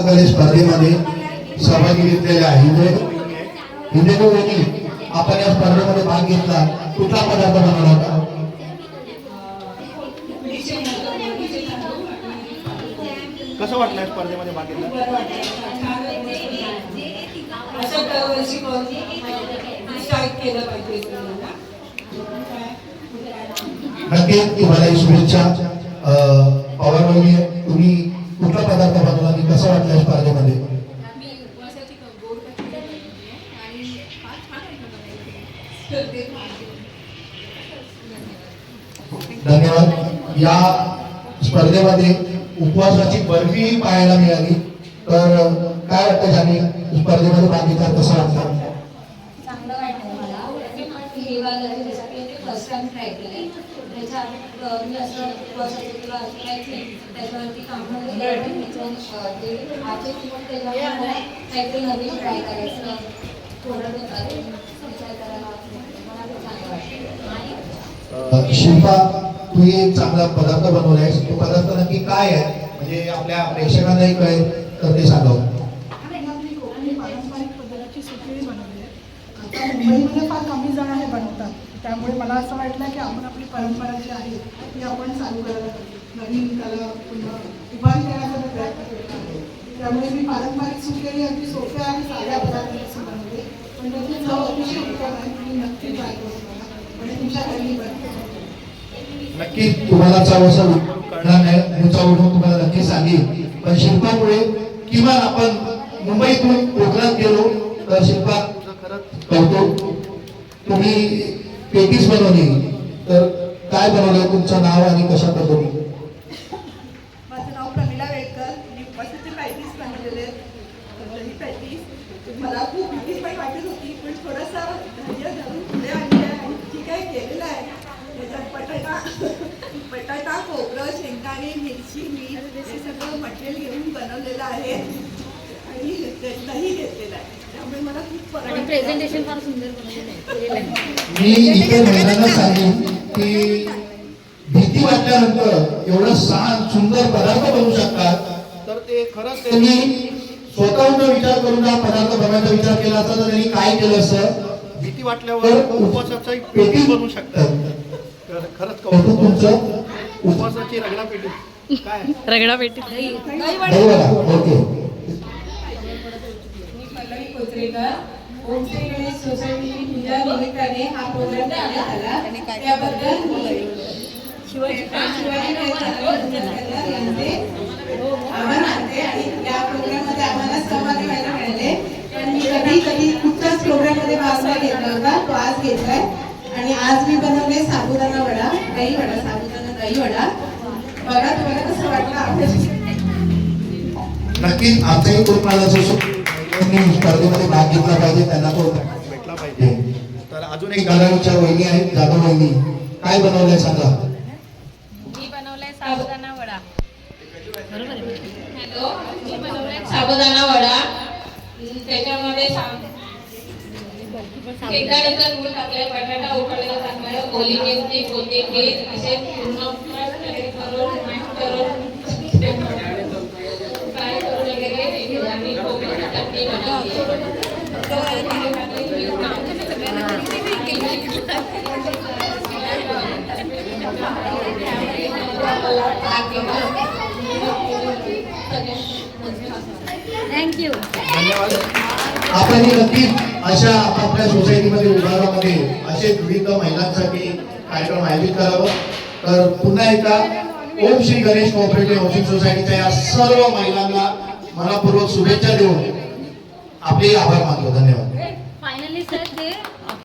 स्पर्धेमध्ये सहभागी घेतलेले आहे हिंदे हिंदेनू वहिनी आपण या स्पर्धेमध्ये भाग घेतला. कुठला पदार्थ बनवला होता? कसं वाटलं स्पर्धेमध्ये भाग घेतला. नक्कीच तुम्हाला. ही शुभेच्छा. पवार तुम्ही कुठला पदार्थ बनवला? कसं वाटलं स्पर्धेमध्ये? धन्यवाद. या स्पर्धेमध्ये उपवासाची बर्फी पाहायला मिळाली. तर काय वाटतं ज्यांनी स्पर्धेमध्ये भाग घेतला कसं वाटतं? चांगलं वाटतं मला. हे वाला जे रेसिपी आहे ते फर्स्ट टाइम ट्राय केलं त्याच्या आधी मी असं उपवासाचं किंवा असं काहीच नाही. त्याच्यावरती कामं केली आणि त्याच्यावर ते आजचे किंवा त्याच्यावर मला काहीतरी नवीन ट्राय करायचं थोडं होतं विचार करायला मला ते चांगलं वाटतं. अ, शिल्पा तू एक चांगला पदार्थ बनवलायस. तो पदार्थ नक्की काय आहे? म्हणजे आपल्या प्रेक्षकांनाही कळेल तर ते सांगावं आपली कोकणी पारंपरिक पद्धतीची सुकळी बनवली आहे आता मुंबईमध्ये फार कमी जण हे बनवतात. त्यामुळे मला असं वाटलं की आपण आपली परंपरा जी आहे ती आपण चालू करायला नवीन त्याला पुन्हा उभारी करण्याचा प्रयत्न केला आहे. त्यामुळे मी पारंपरिक सुटलेली अगदी सोप्या आणि साध्या पदार्थांची बनवली पण त्याची चव अतिशय उत्तम आहे. तुम्ही नक्की ट्राय करू बघा आणि तुमच्या घरी नक्की तुम्हाला चव असं कळणार उठून तुम्हाला नक्की सांगेल पण शिल्पामुळे किमान आपण मुंबईतून कोकणात गेलो तर शिल्पा तुम्ही पेटीस बनवली तर काय बनवलं तुमचं नाव आणि कशा पद्धती माझं नाव प्रमिला वेळकर मी पॅटीस बनवलेले आहेत. ही पॅटीस. मला खूप भीती पण वाटत होती पण थोडंसं धैर्य धरून पुढे आहे आणि जी केलेलं आहे. त्याच्यात बटाटा बटाटा खोबरं शेंगदाणे मिरची मीठ हे सगळं मटेरियल घेऊन बनवलेलं आहे. आणि दही घेतलेलं आहे. त्यामुळे मला खूप फरक वाटला. प्रेझेंटेशन फार सुंदर मी इथे महिलांना सांगेन की भीती वाटल्यानंतर एवढं छान सुंदर पदार्थ बनवू शकतात तर ते खरंच त्यांनी स्वतःहून विचार करून हा पदार्थ बनवायचा विचार केला असता तर त्यांनी काय केलं असतं? भीती वाटल्यावर उपवासाचा एक पेटी बनवू शकतात तर खरंच कौतुक तुमचं? उपवासाची रगडा पेटी. काय? रगडापेटी धन्यवाद ओके. गणेश निमित्ताने हा प्रोग्राम करण्यात आला. त्याबद्दल मी शिवाजी शिवाजी महाराजांना यांचे आभार मानते आणि या प्रोग्राममध्ये आम्हाला सहभागी व्हायला मिळाले. पण मी कधी कधी कुठच्याच प्रोग्राममध्ये भाग नाही घेतला होता तो आज घेतलाय. आणि आज मी बनवले साबुदाणा वडा दही वडा साबुदाणा दही वडा. बघा तुम्हाला कसं वाटलं? आपल्या नक्कीच महिलांनी स्पर्धेमध्ये भाग घेतला पाहिजे त्यांना तो भेटला पाहिजे. तर अजून एक एक गालाच्या वहिनी आहेत जाधव वहिनी. काय बनवलंय सांगा? मी बनवलाय साबुदाणा वडा. हॅलो मी बनवलाय साबुदाणा वडा. त्याच्यामध्ये शेंगदाण्याचा गूळ टाकलाय बटाटा उकडलेला टाकलाय ओली मिरची कोथिंबीर असे पूर्ण करून करून थँक्यू आपण ही अशा आपापल्या सोसायटीमध्ये विभागामध्ये असे विविध महिलांसाठी कार्यक्रम आयोजित करावं. तर पुन्हा एकदा ओम श्री गणेश कोऑपरेटिव्ह हाऊसिंग सोसायटीच्या या सर्व महिलांना मनापूर्वक शुभेच्छा देऊन आपले आभार मानतो. धन्यवाद. फायनली सर ते